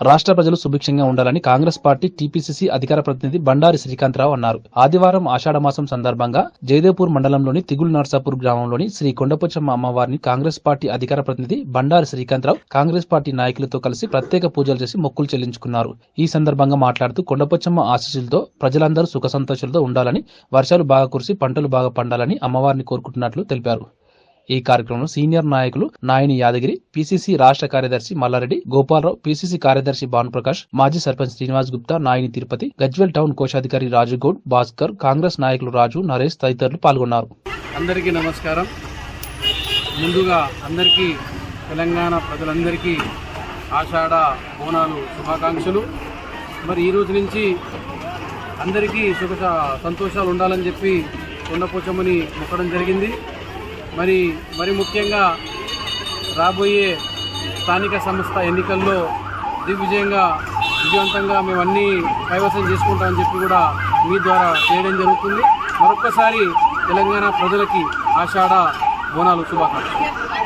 రాష్ట్ర ప్రజలు సుభిక్షంగా ఉండాలని కాంగ్రెస్ పార్టీ టీపీసీసీ అధికార ప్రతినిధి బండారి శ్రీకాంతరావు అన్నారు. ఆదివారం ఆషాఢమాసం సందర్భంగా జయదేవ్పూర్ మండలంలోని తిగుల్ నర్సాపూర్ గ్రామంలోని శ్రీ కొండపచ్చమ్మ అమ్మవారిని కాంగ్రెస్ పార్టీ అధికార ప్రతినిధి బండారి శ్రీకాంతరావు కాంగ్రెస్ పార్టీ నాయకులతో కలిసి ప్రత్యేక పూజలు చేసి మొక్కులు చెల్లించుకున్నారు. ఈ సందర్భంగా మాట్లాడుతూ కొండపచ్చమ్మ ఆశీస్సులతో ప్రజలందరూ సుఖ సంతోషాలతో ఉండాలని వర్షాలు బాగా కురిసి పంటలు బాగా పండాలని అమ్మవారిని కోరుకుంటున్నట్లు తెలిపారు. ఈ కార్యక్రమంలో సీనియర్ నాయకులు నాయని యాదగిరి పిసిసి రాష్ట్ర కార్యదర్శి మల్లారెడ్డి గోపాలరావు పిసిసి కార్యదర్శి భానుప్రకాష్ మాజీ సర్పంచ్ శ్రీనివాస్ గుప్తా నాయని తిరుపతి గజ్వెల్ టౌన్ కోశాధికారి రాజుగౌడ్ భాస్కర్ కాంగ్రెస్ నాయకులు రాజు నరేష్ తదితరులు పాల్గొన్నారు. అందరికీ నమస్కారం. ముందుగా అందరికీ తెలంగాణ ప్రజలందరికీ ఆషాఢ బోనాలు శుభాకాంక్షలు. మరి ఈ రోజు నుంచి అందరికీ సుఖ సంతోషాలు ఉండాలని చెప్పి కొండపోచమ్మని మొక్కడం జరిగింది. మరి మరి ముఖ్యంగా రాబోయే స్థానిక సంస్థ ఎన్నికల్లో దిగ్విజయంగా విజయవంతంగా మేము అన్నీ కైవసం చేసుకుంటామని చెప్పి కూడా మీ ద్వారా చేయడం జరుగుతుంది. మరొక్కసారి తెలంగాణ ప్రజలకి ఆషాఢ బోనాలు శుభాకాంక్షలు.